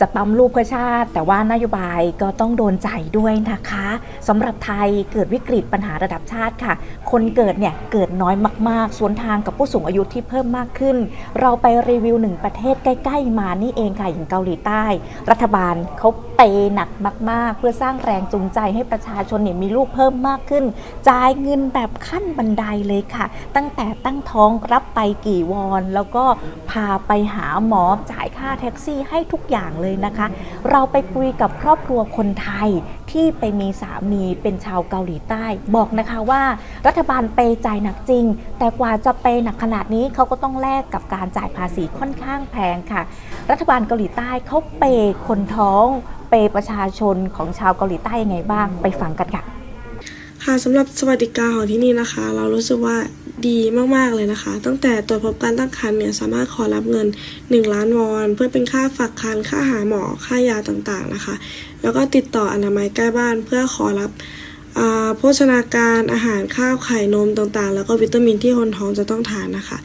จะปั๊มลูกเพื่อชาติ แต่ว่านโยบายก็ต้องโดนใจด้วยนะคะสำหรับไทยเกิดวิกฤตปัญหาระดับชาติค่ะ คนเกิดเนี่ยเกิดน้อยมากๆ สวนทางกับผู้สูงอายุที่เพิ่มมากขึ้น เราไปรีวิวหนึ่งประเทศใกล้ ๆ มานี่เองค่ะอย่างเกาหลีใต้ รัฐบาลเขาเปหนักมาก ๆ เพื่อสร้างแรงจูงใจให้ประชาชนเนี่ยมีลูกเพิ่มมากขึ้น จ่ายเงินแบบขั้นบันไดเลยค่ะ ตั้งแต่ตั้งท้องรับไปกี่วอน แล้วก็พาไปหาหมอจ่ายค่าแท็กซี่ให้ทุกอย่างเลยนะคะ เราไปคุยกับครอบครัวคนไทยที่ไปมีสามีเป็นชาวเกาหลีใต้ บอกนะคะว่า รัฐบาลเปย์จ่ายหนักจริง แต่กว่าจะเปย์หนักขนาดนี้เขาก็ต้องแลกกับการจ่ายภาษีค่อนข้างแพงค่ะ รัฐบาลเกาหลีใต้เขาเปย์คนท้อง เปย์ประชาชนของชาวเกาหลีใต้ยังไงบ้างไปฟังกันค่ะ ค่ะสำหรับสวัสดิการของที่นี่นะคะ เรารู้สึกว่าดีมากๆเลยนะคะ ตั้งแต่ตรวจพบการตั้งครรภ์เนี่ยสามารถขอรับเงิน 1 ล้านวอนเพื่อเป็นค่าฝากครรภ์ค่าหาหมอค่ายาต่างๆนะคะ แล้วก็ติดต่ออนามัยใกล้บ้านเพื่อขอรับโภชนาการอาหารข้าวไข่นมต่างๆ แล้วก็วิตามินที่คนท้องจะต้องทานนะคะ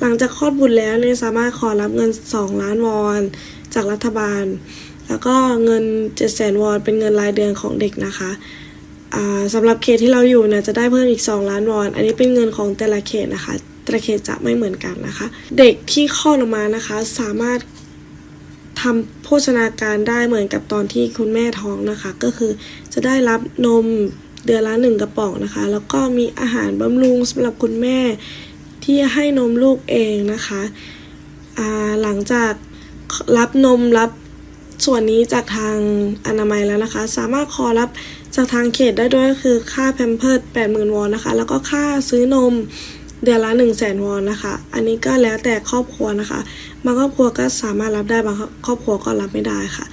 หลังจากคลอดบุตรแล้วเนี่ยสามารถขอรับเงิน 2 ล้านวอนจากรัฐบาล แล้วก็เงิน7 0 0 0 0 0วอนเป็นเงินรายเดือนของเด็กนะคะ สำหรับเขตที่เราอยู่นี่ยจะได้เพิ่มอีก 2 ล้านวอน อันนี้เป็นเงินของแต่ละเขตนะคะ แต่ละเขตจะไม่เหมือนกันนะคะ เด็กที่คลอดออกมานะคะ สามารถทำโภชนาการได้เหมือนกับตอนที่คุณแม่ท้องนะคะ ก็คือจะได้รับนมเดือนละหนึ่งกระป๋องนะคะ แล้วก็มีอาหารบำรุงสำหรับคุณแม่ที่ให้นมลูกเองนะคะหลังจากรับนมรับส่วนนี้จากทางอนามัยแล้วนะคะ สามารถขอรับ จากทางเขตได้ด้วยก็คือค่าแพมเพิร์ดแปดหมื่นวอนนะคะ แล้วก็ค่าซื้อนมเดือนละ1 0 0 0 0แสนวอนนะคะ อันนี้ก็แล้วแต่ครอบครัวนะคะ บางครอบครัวก็สามารถรับได้ บางครอบครัวก็รับไม่ได้ค่ะ